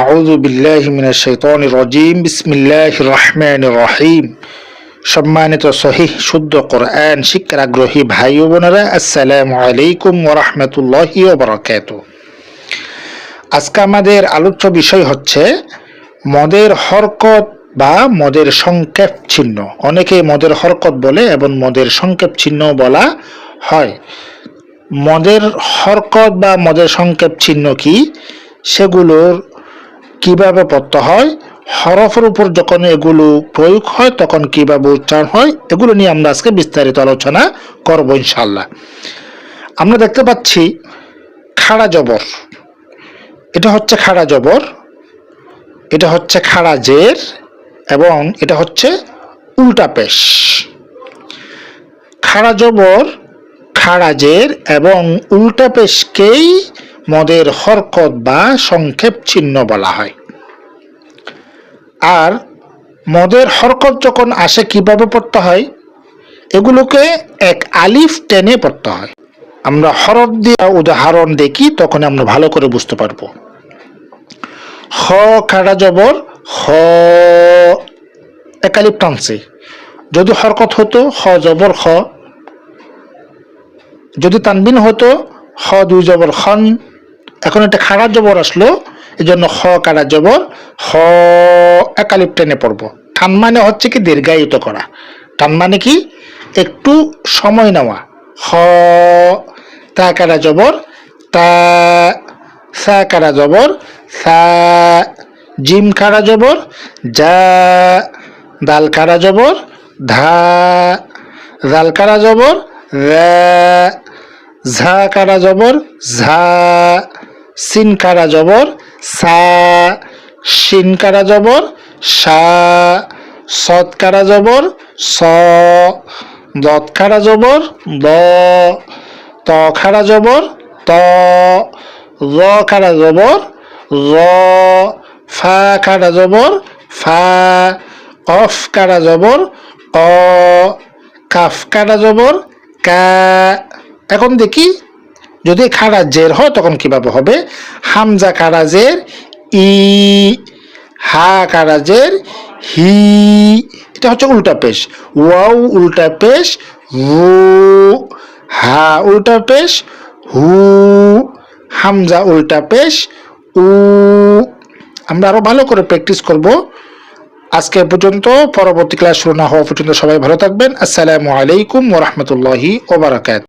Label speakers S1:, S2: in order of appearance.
S1: আউযু বিল্লাহি মিনাশ শাইতানির রাজিম, বিসমিল্লাহির রহমানির রহিম। সম্মানিত সহিহ শুদ্ধ কোরআন, শিক্ষার আগ্রহী ভাই ও বোনেরা, আসসালামু আলাইকুম ওয়া রাহমাতুল্লাহি ওয়া বারাকাতুহু। আজকে আমাদের আলোচ্য বিষয় হচ্ছে মদের হরকত বা মদের সংক্ষেপ চিহ্ন। অনেকে মদের হরকত বলে এবং মদের সংক্ষেপ চিহ্ন বলা হয়। মদের হরকত বা মদের সংক্ষেপ চিহ্ন কি? সেগুলোর কীভাবে হয়? হরফের উপর যখন এগুলো প্রয়োগ হয়, তখন কীভাবে উচ্চারণ হয়? এগুলো নিয়ে আমরা আজকে বিস্তারিত আলোচনা করব ইনশাল্লাহ আমরা দেখতে পাচ্ছি খাড়া জবর। এটা হচ্ছে খাড়া জবর, এটা হচ্ছে খাড়া জের, এবং এটা হচ্ছে উল্টা পেশ। খাড়া জবর, খাড়া জের, এবং উল্টা পেশকেই মদের হরকত বা সংক্ষেপ চিহ্ন বলা হয়। আর মদের হরকত যখন আসে, কীভাবে পড়তে হয়? এগুলোকে এক আলিফ টেনে পড়তে হয়। আমরা হরফ দিয়ে উদাহরণ দেখি, তখন আমরা ভালো করে বুঝতে পারব। হ, খাড়া জবর, হ একালিপ টানছে। যদি হরকত হতো, হ জবর হ যদি তানবিন হতো হ দুই জবর খন। এখন একটা খাড়া জবর আসলো এই জন্য হ কাড়া জবর, হ একালিপ টেনে পড়ব। টান মানে হচ্ছে কি দীর্ঘায়িত করা। টান মানে কি? একটু সময় নেওয়া। হ, তা কাড়া জবর, তা সা কাড়া জবর, সা জিম কাড়া জবর, যা দাল কাড়া জবর, ধা জাল কাড়া জবর, রা ঝা কাড়া জবর ঝা সিন কাড়া জবর সা শিন কাড়া জবর সা সৎ কাড়া জবর স দত খাড়া জবর দ ত খাড়া জবর ত র খাড়া জবর র ফা খাড়া জবর ফা কফ কাড়া জবর ক কাফ কাড়া জবর কা এখন দেখি, যদি খাড়া জের হয়, তখন কীভাবে হবে? হামজা খাড়া জের ই, হা খাড়া জের হি, এটা হচ্ছে উল্টা পেশ। ওয়াও, উল্টা পেশ হু হা, উল্টা পেশ, হু, হামজা উল্টা পেশ, উ। আমরা আরও ভালো করে প্র্যাকটিস করব। আজকে পর্যন্ত, পরবর্তী ক্লাস শুরু না হওয়া পর্যন্ত সবাই ভালো থাকবেন। আসসালামু আলাইকুম ওরহমতুল্লাহি ওবরাকাত